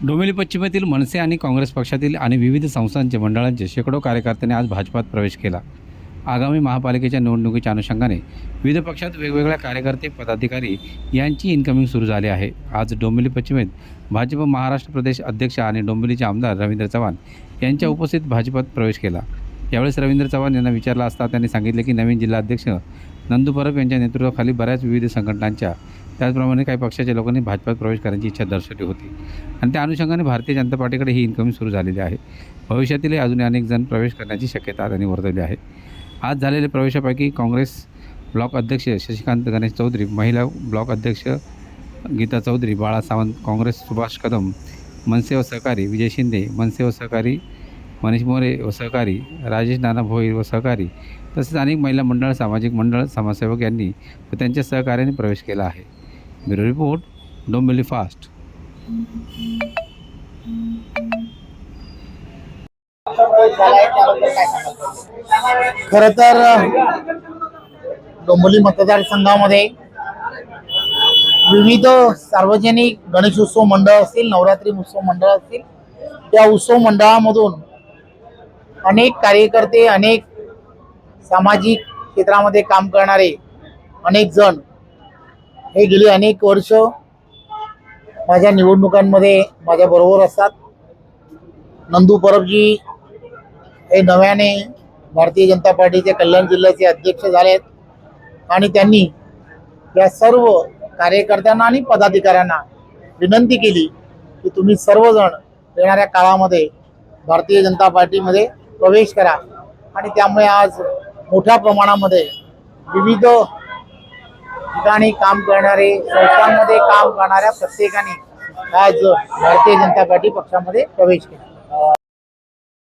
डोंबिवली पश्चिमेतील मनसे आणि काँग्रेस पक्षातील आणि विविध संस्थांचे मंडळांचे शेकडो कार्यकर्त्यांनी आज भाजपात प्रवेश केला. आगामी महापालिकेच्या निवडणुकीच्या अनुषंगाने विविध पक्षात वेगवेगळ्या कार्यकर्ते पदाधिकारी यांची इन्कमिंग सुरू झाली आहे. आज डोंबिवली पश्चिमेत भाजप महाराष्ट्र प्रदेश अध्यक्ष आणि डोंबिवलीचे आमदार रवींद्र चव्हाण यांच्या उपस्थित भाजपात प्रवेश केला. यावेळेस रवींद्र चव्हाण यांना विचारला असता त्यांनी सांगितले की नवीन जिल्हाध्यक्ष नंदू परब यांच्या नेतृत्वाखाली बऱ्याच विविध संघटनांच्या त्याचप्रमाणे काही पक्षाच्या लोकांनी भाजपात प्रवेश करण्याची इच्छा दर्शवली होती. आणि त्या अनुषंगाने भारतीय जनता पार्टीकडे ही इन्कमिंग सुरू झालेली आहे. भविष्यातीलही अजूनही अनेक जण प्रवेश करण्याची शक्यता त्यांनी वर्तवली आहे. आज झालेल्या प्रवेशापैकी काँग्रेस ब्लॉक अध्यक्ष शशिकांत गणेश चौधरी महिला ब्लॉक अध्यक्ष गीता चौधरी बाळा सावंत काँग्रेस सुभाष कदम मनसे व सहकारी विजय शिंदे मनसे व सहकारी मनीष मोरे व सहकारी राजेश नाना भोईर व सहकारी तसेच अनेक महिला मंडळ सामाजिक मंडळ समाजसेवक यांनी व त्यांच्या सहकार्याने प्रवेश केला आहे. ब्युरो रिपोर्ट डोंबिवली फास्ट खर तर डोंबिवली मतदारसंघामध्ये विविध सार्वजनिक गणेश उत्सव मंडळ असतील नवरात्री उत्सव मंडळ असतील त्या उत्सव मंडळामधून अनेक कार्यकर्ते अनेक सामाजिक क्षेत्रामध्ये काम करणारे अनेक जण हे गेली अनेक वर्ष माझ्या निवडणुकांमध्ये माझ्या बरोबर असतात. नंदू परबजी हे नव्याने भारतीय जनता पार्टीचे कल्याण जिल्ह्याचे अध्यक्ष झाले आहेत आणि त्यांनी या सर्व कार्यकर्त्यांना आणि पदाधिकाऱ्यांना विनंती केली की तुम्ही सर्वजण येणाऱ्या काळामध्ये भारतीय जनता पार्टीमध्ये प्रवेश करा. आणि त्यामुळे आज मोठ्या प्रमाणामध्ये विविध ठिकाणी काम करणारे संस्थांमध्ये काम करणाऱ्या प्रत्येकाने आज भारतीय जनता पार्टी पक्षामध्ये प्रवेश केला.